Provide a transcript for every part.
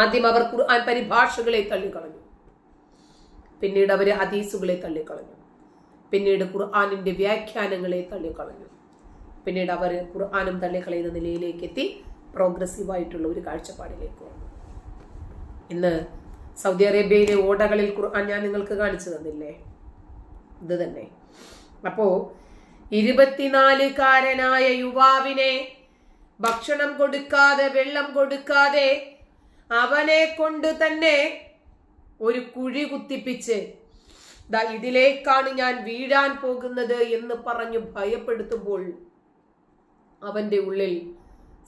ആദ്യം അവർ ഖുർആൻ പരിഭാഷകളെ തള്ളിക്കളഞ്ഞു. പിന്നീട് അവർ ഹദീസുകളെ തള്ളിക്കളഞ്ഞു. പിന്നീട് ഖുർആാനിന്റെ വ്യാഖ്യാനങ്ങളെ തള്ളിക്കളഞ്ഞു. പിന്നീട് അവർ ഖുർആാനും തള്ളിക്കളയുന്ന നിലയിലേക്ക് എത്തി പ്രോഗ്രസീവായിട്ടുള്ള ഒരു കാഴ്ചപ്പാടിലേക്ക് വന്നു. ഇന്ന് സൗദി അറേബ്യയിലെ ഓടകളിൽ ഖുർആൻ ഞാൻ നിങ്ങൾക്ക് കാണിച്ചു തന്നില്ലേ? ഇത് തന്നെ. അപ്പോ ഇരുപത്തിനാലുകാരനായ യുവാവിനെ ഭക്ഷണം കൊടുക്കാതെ വെള്ളം കൊടുക്കാതെ അവനെ കൊണ്ട് തന്നെ ഒരു കുഴി കുത്തിപ്പിച്ച് ദാ ഇതിലേക്കാണ് ഞാൻ വീഴാൻ പോകുന്നത് എന്ന് പറഞ്ഞു ഭയപ്പെടുത്തുമ്പോൾ അവന്റെ ഉള്ളിൽ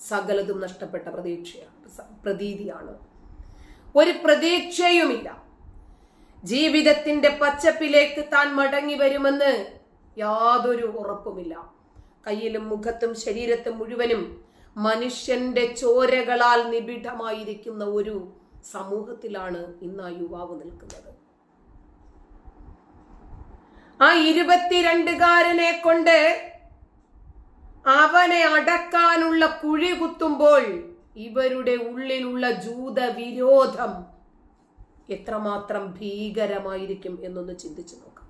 സകലതും നഷ്ടപ്പെട്ട പ്രതീക്ഷയാണ് പ്രതീതിയാണ്. ഒരു പ്രതീക്ഷയുമില്ല. ജീവിതത്തിന്റെ പച്ചപ്പിലേക്ക് താൻ മടങ്ങി വരുമെന്ന് യാതൊരു ഉറപ്പുമില്ല. കയ്യിലും മുഖത്തും ശരീരത്തും മുഴുവനും മനുഷ്യന്റെ ചോരകളാൽ നിബിഡമായിരിക്കുന്ന ഒരു സമൂഹത്തിലാണ് ഇന്ന് ആ യുവാവ് നിൽക്കുന്നത്. ആ ഇരുപത്തിരണ്ടുകാരനെ കൊണ്ട് അവനെ അടക്കാനുള്ള കുഴി കുത്തുമ്പോൾ ഇവരുടെ ഉള്ളിലുള്ള ജൂത വിരോധം എത്രമാത്രം ഭീകരമായിരിക്കും എന്നൊന്ന് ചിന്തിച്ചു നോക്കാം.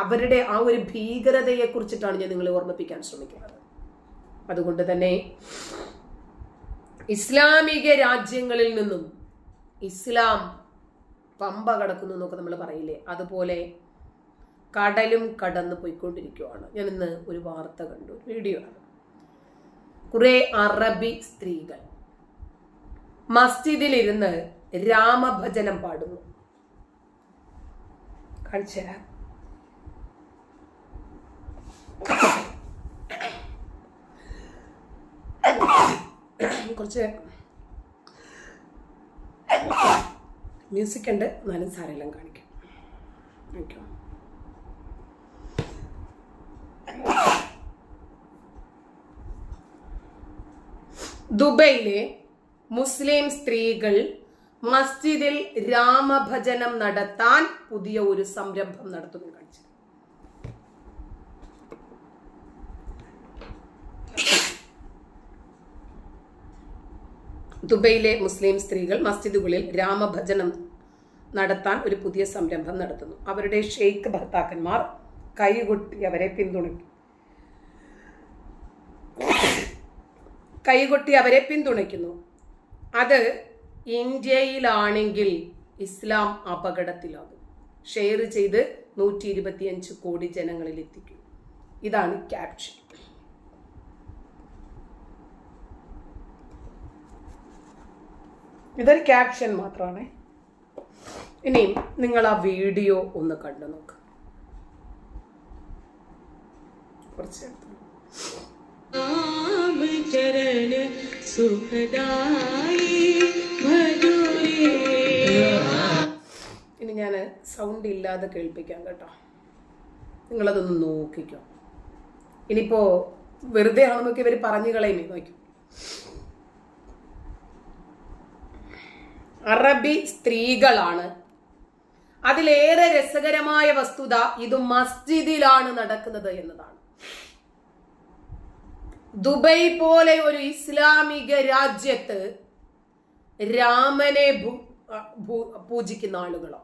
അവരുടെ ആ ഒരു ഭീകരതയെ കുറിച്ചിട്ടാണ് ഞാൻ നിങ്ങളെ ഓർമ്മിപ്പിക്കാൻ ശ്രമിക്കുന്നത്. അതുകൊണ്ട് തന്നെ ഇസ്ലാമിക രാജ്യങ്ങളിൽ നിന്നും ഇസ്ലാം പമ്പ കടക്കുന്നു എന്നൊക്കെ നമ്മൾ പറയില്ലേ? അതുപോലെ കടലും കടന്ന് പോയിക്കൊണ്ടിരിക്കുകയാണ് ഞാൻ ഇന്ന് ഒരു വാർത്ത കണ്ടു വീഡിയോ ആണ്. കുറെ അറബി സ്ത്രീകൾ മസ്ജിദിലിരുന്ന് രാമഭജനം പാടുന്നു. കാണിച്ചു കുറച്ച് മ്യൂസിക് ഉണ്ട്. എന്നാലും സാരെല്ലാം കാണിക്കാം. ഓക്കെ ദുബൈയിലെ മുസ്ലിം സ്ത്രീകൾ മസ്ജിദിൽ രാമഭജനം നടത്താൻ പുതിയ ഒരു സംരംഭം നടത്തുന്നു കാണിച്ചു ദുബൈയിലെ മുസ്ലിം സ്ത്രീകൾ മസ്ജിദുകളിൽ രാമഭജനം നടത്താൻ ഒരു പുതിയ സംരംഭം നടത്തുന്നു. അവരുടെ ഷെയ്ഖ് ഭർത്താക്കന്മാർ കൈകൊട്ടി അവരെ പിന്തുണയ്ക്കും കൈകൊട്ടി അവരെ പിന്തുണയ്ക്കുന്നു. അത് ഇന്ത്യയിലാണെങ്കിൽ ഇസ്ലാം അപകടത്തിലാകും. ഷെയർ ചെയ്ത് നൂറ്റി ഇരുപത്തിയഞ്ച് കോടി ജനങ്ങളിൽ എത്തിക്കും. ഇതാണ് ക്യാപ്ഷൻ. ഇതൊരു ക്യാപ്ഷൻ മാത്രമാണ് ഇനിയും നിങ്ങൾ ആ വീഡിയോ ഒന്ന് കണ്ടു നോക്ക്. കുറച്ച് ചരണ ഇനി ഞാൻ സൗണ്ട് ഇല്ലാതെ കേൾപ്പിക്കാം കേട്ടോ. നിങ്ങളതൊന്ന് നോക്കിക്കോ. ഇനിയിപ്പോ വെറുതെ ആണെന്നൊക്കെ ഇവർ പറഞ്ഞു കളയുന്നേ നോക്കി. അറബി സ്ത്രീകളാണ്. അതിലേറെ രസകരമായ വസ്തുത ഇത് മസ്ജിദിലാണ് നടക്കുന്നത് എന്നതാണ്. ദുബൈ പോലെ ഒരു ഇസ്ലാമിക രാജ്യത്ത് രാമനെ പൂജിക്കുന്ന ആളുകളോ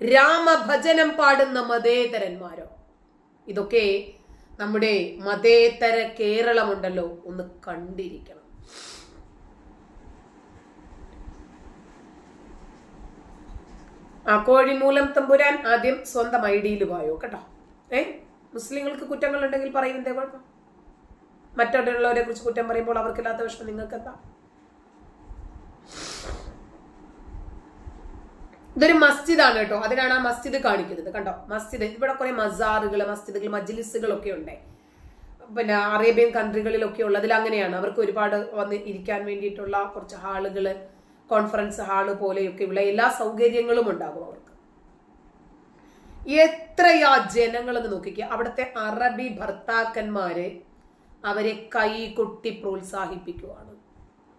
രാമഭജനം പാടുന്ന മതേതരന്മാരോ ഇതൊക്കെ നമ്മുടെ മതേതര കേരളമുണ്ടല്ലോ ഒന്ന് കണ്ടിരിക്കണം. ആ കോഴിമൂലം തമ്പുരാൻ ആദ്യം സ്വന്തം ഐഡിയിൽ വായോ കേട്ടോ? ഏ? മുസ്ലിങ്ങൾക്ക് കുറ്റങ്ങൾ ഉണ്ടെങ്കിൽ പറയുന്നതേ കുഴപ്പം? മറ്റുള്ളവരെ കുറിച്ച് കുറ്റം പറയുമ്പോൾ അവർക്കില്ലാത്ത വിഷമം നിങ്ങൾക്ക് എന്താ ഇതൊരു മസ്ജിദാണ് കേട്ടോ. അതിനാണ് ആ മസ്ജിദ് കാണിക്കുന്നത് കണ്ടോ? മസ്ജിദ് ഇവിടെ കുറെ മസാറുകൾ മസ്ജിദുകൾ മജ്ലിസുകളൊക്കെ ഉണ്ട്. പിന്നെ അറേബ്യൻ കൺട്രികളിലൊക്കെ ഉള്ളതിൽ അങ്ങനെയാണ് അവർക്ക് ഒരുപാട് വന്ന് ഇരിക്കാൻ വേണ്ടിയിട്ടുള്ള കുറച്ച് ഹാളുകൾ കോൺഫറൻസ് ഹാൾ പോലെയൊക്കെയുള്ള എല്ലാ സൗകര്യങ്ങളും ഉണ്ടാകും അവർക്ക്. എത്രയാ ജനങ്ങളെന്ന് നോക്കിക്കുക അവിടുത്തെ അറബി ഭർത്താക്കന്മാര് അവരെ കൈ കൊട്ടി പ്രോത്സാഹിപ്പിക്കുവാണ്.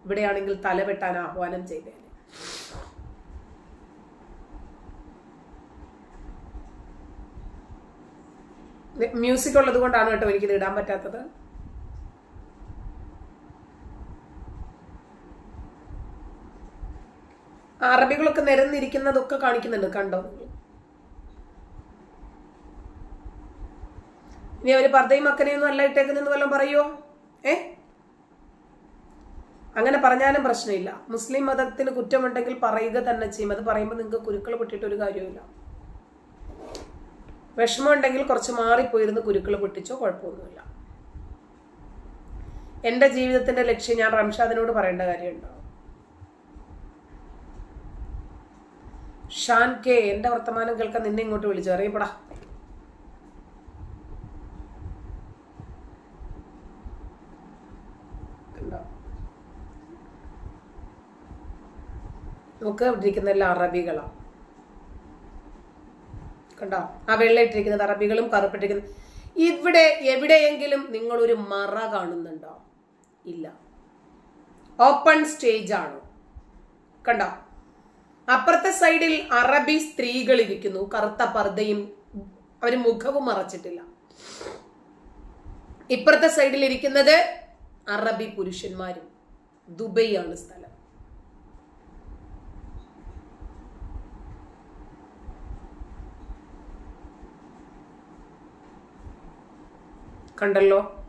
ഇവിടെയാണെങ്കിൽ തലവെട്ടാൻ ആഹ്വാനം ചെയ്തേനെ. മ്യൂസിക് ഉള്ളത് കൊണ്ടാണ് കേട്ടോ എനിക്കിത് ഇടാൻ പറ്റാത്തത്. അറബികളൊക്കെ നിരന്നിരിക്കുന്നതൊക്കെ കാണിക്കുന്നുണ്ട് കണ്ടോ? ഇനി അവർ പർദ്ദയും മക്കനെയൊന്നും അല്ല ഇട്ടേക്കുന്നെന്ന് വല്ലതും പറയോ? ഏ? അങ്ങനെ പറഞ്ഞാലും പ്രശ്നമില്ല. മുസ്ലിം മതത്തിന് കുറ്റമുണ്ടെങ്കിൽ പറയുക തന്നെ ചെയ്യും. അത് പറയുമ്പോൾ നിങ്ങൾക്ക് കുരുക്കൾ പൊട്ടിയിട്ട് ഒരു കാര്യമില്ല വിഷമമുണ്ടെങ്കിൽ കുറച്ച് മാറിപ്പോയിരുന്ന് കുരുക്കൾ പൊട്ടിച്ചോ കുഴപ്പമൊന്നുമില്ല. എന്റെ ജീവിതത്തിന്റെ ലക്ഷ്യം ഞാൻ റംഷാദിനോട് പറയേണ്ട കാര്യമുണ്ടോ? ഷാൻ കെ എന്റെ വർത്തമാനം കേൾക്കാൻ നിന്നെ ഇങ്ങോട്ട് വിളിച്ചു. അറിയപ്പെടാ. നമുക്ക് ഇട്ടിരിക്കുന്ന എല്ലാം അറബികളാണ് കണ്ടോ? ആ വെള്ളയിട്ടിരിക്കുന്നത് അറബികളും കറുപ്പിട്ടിരിക്കുന്നത് ഇവിടെ എവിടെയെങ്കിലും നിങ്ങൾ ഒരു മറ കാണുന്നുണ്ടോ? ഇല്ല. ഓപ്പൺ സ്റ്റേജ് ആണ്? കണ്ടോ? അപ്പുറത്തെ സൈഡിൽ അറബി സ്ത്രീകൾ ഇരിക്കുന്നു. കറുത്ത പർദ്ദയും അവർ മുഖവും മറച്ചിട്ടില്ല. ഇപ്പുറത്തെ സൈഡിൽ ഇരിക്കുന്നത് അറബി പുരുഷന്മാരും. ദുബൈ ആണ് സ്ഥലം. കണ്ടല്ലോ?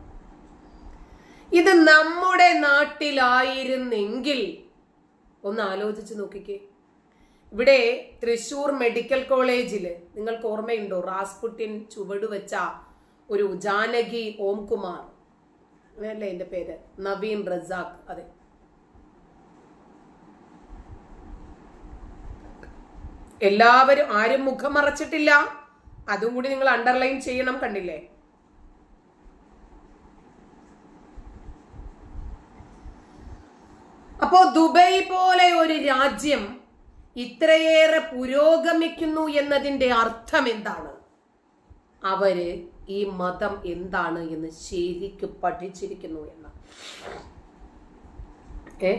ഇത് നമ്മുടെ നാട്ടിലായിരുന്നെങ്കിൽ ഒന്ന് ആലോചിച്ച് നോക്കിക്കേ. ഇവിടെ തൃശൂർ മെഡിക്കൽ കോളേജിൽ നിങ്ങൾക്ക് ഓർമ്മയുണ്ടോ? റാസ്പുട്ടിൻ ചുവട് വെച്ച ഒരു ജാനകി ഓംകുമാർ. അല്ലേ എന്റെ പേര്? നവീൻ റസാഖ്. അതെ. എല്ലാവരും ആരും മുഖം മറച്ചിട്ടില്ല. അതും കൂടി നിങ്ങൾ അണ്ടർലൈൻ ചെയ്യണം കണ്ടില്ലേ? അപ്പോ ദുബൈ പോലെ ഒരു രാജ്യം ഇത്രയേറെ പുരോഗമിക്കുന്നു എന്നതിന്റെ അർത്ഥം എന്താണ്? അവർ ഈ മതം എന്താണ് എന്ന് ശരിക്ക് പഠിച്ചിരിക്കുന്നു എന്ന്. ഏ?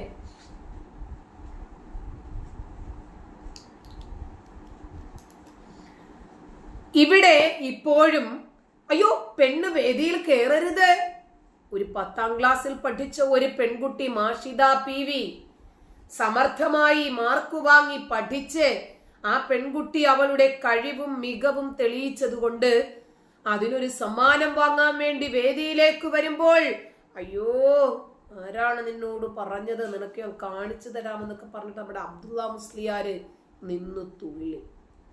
ഇവിടെ ഇപ്പോഴും അയ്യോ പെണ്ണ് വേദിയിൽ കയറരുത് ഒരു പത്താം ക്ലാസ്സിൽ പഠിച്ച ഒരു പെൺകുട്ടി മാഷിത പി വി സമർത്ഥമായി മാർക്ക് വാങ്ങി പഠിച്ച് ആ പെൺകുട്ടി അവളുടെ കഴിവും മികവും തെളിയിച്ചതുകൊണ്ട് അതിനൊരു സമ്മാനം വാങ്ങാൻ വേണ്ടി വേദിയിലേക്ക് വരുമ്പോൾ അയ്യോ ആരാണ് നിന്നോട് പറഞ്ഞത്? നിനക്ക് ഞാൻ കാണിച്ചു തരാമെന്നൊക്കെ പറഞ്ഞിട്ട് നമ്മുടെ അബ്ദുള്ള മുസ്ലിയാര് നിന്നു തുള്ളി.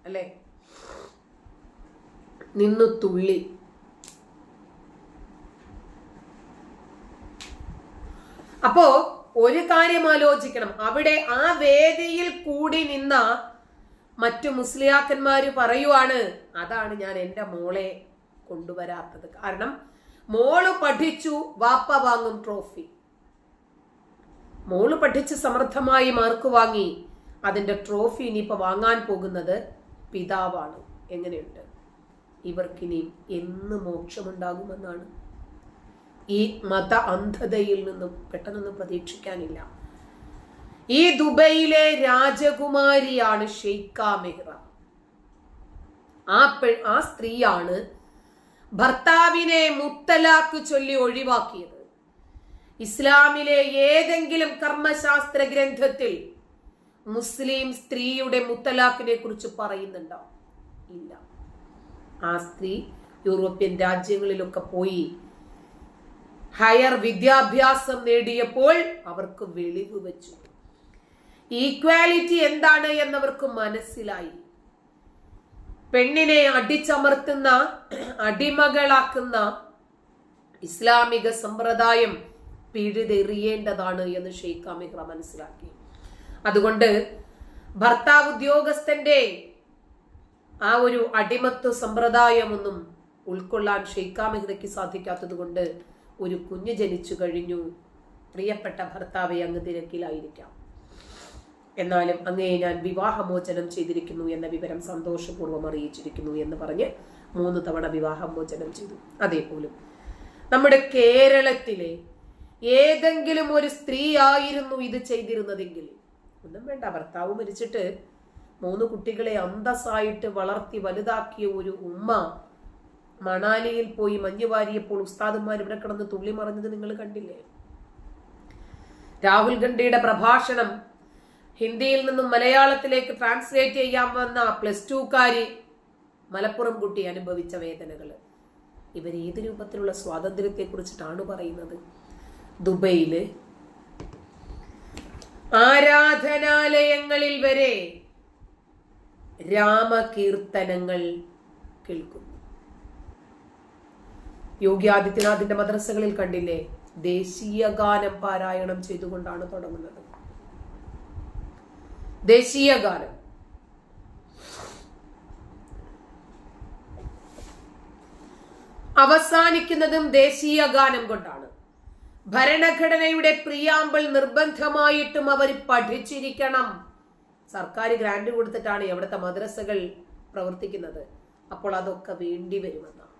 അല്ലേ? നിന്നു തുള്ളി. അപ്പോ ഒരു കാര്യം ആലോചിക്കണം. അവിടെ ആ വേദിയിൽ കൂടി നിന്ന മറ്റു മുസ്ലിയാക്കന്മാർ പറയുവാണ് അതാണ് ഞാൻ എന്റെ മോളെ കൊണ്ടുവരാത്തത്. കാരണം മോൾ പഠിച്ചു വാപ്പ വാങ്ങും ട്രോഫി. മോൾ പഠിച്ച് സമർത്ഥമായി മാർക്ക് വാങ്ങി അതിന്റെ ട്രോഫി ഇനിയിപ്പോ വാങ്ങാൻ പോകുന്നത് പിതാവാണ്. എങ്ങനെയുണ്ട്? ഇവർക്കിനി എന്ന് മോക്ഷമുണ്ടാകുമെന്നാണ് ഈ മത അന്ധതയിൽ നിന്നും പെട്ടെന്നൊന്നും പ്രതീക്ഷിക്കാനില്ല. ഈ ദുബൈയിലെ രാജകുമാരിയാണ് ഷെയ്ഖ മെഹ്റ. ആ പെ ആ സ്ത്രീയാണ് ഭർത്താവിനെ മുത്തലാക്ക് ചൊല്ലി ഒഴിവാക്കിയത്. ഇസ്ലാമിലെ ഏതെങ്കിലും കർമ്മശാസ്ത്ര ഗ്രന്ഥത്തിൽ മുസ്ലിം സ്ത്രീയുടെ മുത്തലാഖിനെ കുറിച്ച് പറയുന്നുണ്ടോ? ഇല്ല. ആ സ്ത്രീ യൂറോപ്യൻ രാജ്യങ്ങളിലൊക്കെ പോയി ഹയർ വിദ്യാഭ്യാസം നേടിയപ്പോൾ അവർക്ക് വെളിവ് വെച്ചു. ഈക്വാലിറ്റി എന്താണ് എന്നവർക്ക് മനസ്സിലായി. പെണ്ണിനെ അടിച്ചമർത്തുന്ന അടിമകളാക്കുന്ന ഇസ്ലാമിക സമ്പ്രദായം പിഴുതെറിയേണ്ടതാണ് എന്ന് ഷെയ്ഖ് അമിഹ്ര മനസ്സിലാക്കി. അതുകൊണ്ട് ഭർത്താവ് ഉദ്യോഗസ്ഥന്റെ ആ ഒരു അടിമത്വ സമ്പ്രദായമൊന്നും ഉൾക്കൊള്ളാൻ ഷെയ്ഖാമിഹ്റയ്ക്ക് സാധിക്കാത്തത് കൊണ്ട് ഒരു കുഞ്ഞ് ജനിച്ചു കഴിഞ്ഞു. പ്രിയപ്പെട്ട ഭർത്താവെ അങ്ങ് തിരക്കിലായിരിക്കാം. എന്നാലും അങ്ങയെ ഞാൻ വിവാഹമോചനം ചെയ്തിരിക്കുന്നു എന്ന വിവരം സന്തോഷപൂർവം അറിയിച്ചിരിക്കുന്നു എന്ന് പറഞ്ഞ് മൂന്ന് തവണ വിവാഹമോചനം ചെയ്തു. അതേപോലും നമ്മുടെ കേരളത്തിലെ ഏതെങ്കിലും ഒരു സ്ത്രീ ആയിരുന്നു ഇത് ചെയ്തിരുന്നതെങ്കിൽ ഒന്നും വേണ്ട ഭർത്താവ് മരിച്ചിട്ട് മൂന്ന് കുട്ടികളെ അന്തസ്സായിട്ട് വളർത്തി വലുതാക്കിയ ഒരു ഉമ്മ മണാലിയിൽ പോയി മഞ്ഞു വാരിയപ്പോൾ ഉസ്താദന്മാർ ഇവിടെ കിടന്ന് തുള്ളി മറിഞ്ഞത് നിങ്ങൾ കണ്ടില്ലേ? രാഹുൽ ഗണ്ഡിയുടെ പ്രഭാഷണം ഹിന്ദിയിൽ നിന്നും മലയാളത്തിലേക്ക് ട്രാൻസ്ലേറ്റ് ചെയ്യാൻ വന്ന പ്ലസ് ടുക്കാരി മലപ്പുറം കുട്ടി അനുഭവിച്ച വേദനകൾ. ഇവർ ഏത് രൂപത്തിലുള്ള സ്വാതന്ത്ര്യത്തെ കുറിച്ചിട്ടാണ് പറയുന്നത്? ദുബൈയിൽ ആരാധനാലയങ്ങളിൽ വരെ രാമകീർത്തനങ്ങൾ കേൾക്കുന്നു യോഗി ആദിത്യനാഥിന്റെ മദ്രസകളിൽ കണ്ടില്ലേ? ദേശീയ ഗാനം പാരായണം ചെയ്തുകൊണ്ടാണ് തുടങ്ങുന്നത്. ദേശീയ ഗാനം. അവസാനിക്കുന്നതും ദേശീയ ഗാനം കൊണ്ടാണ്. ഭരണഘടനയുടെ പ്രിയാമ്പിൾ നിർബന്ധമായിട്ടും അവർ പഠിച്ചിരിക്കണം. സർക്കാർ ഗ്രാന്റ് കൊടുത്തിട്ടാണ് എവിടുത്തെ മദ്രസകൾ പ്രവർത്തിക്കുന്നത്. അപ്പോൾ അതൊക്കെ വേണ്ടി വരുമെന്നാണ്.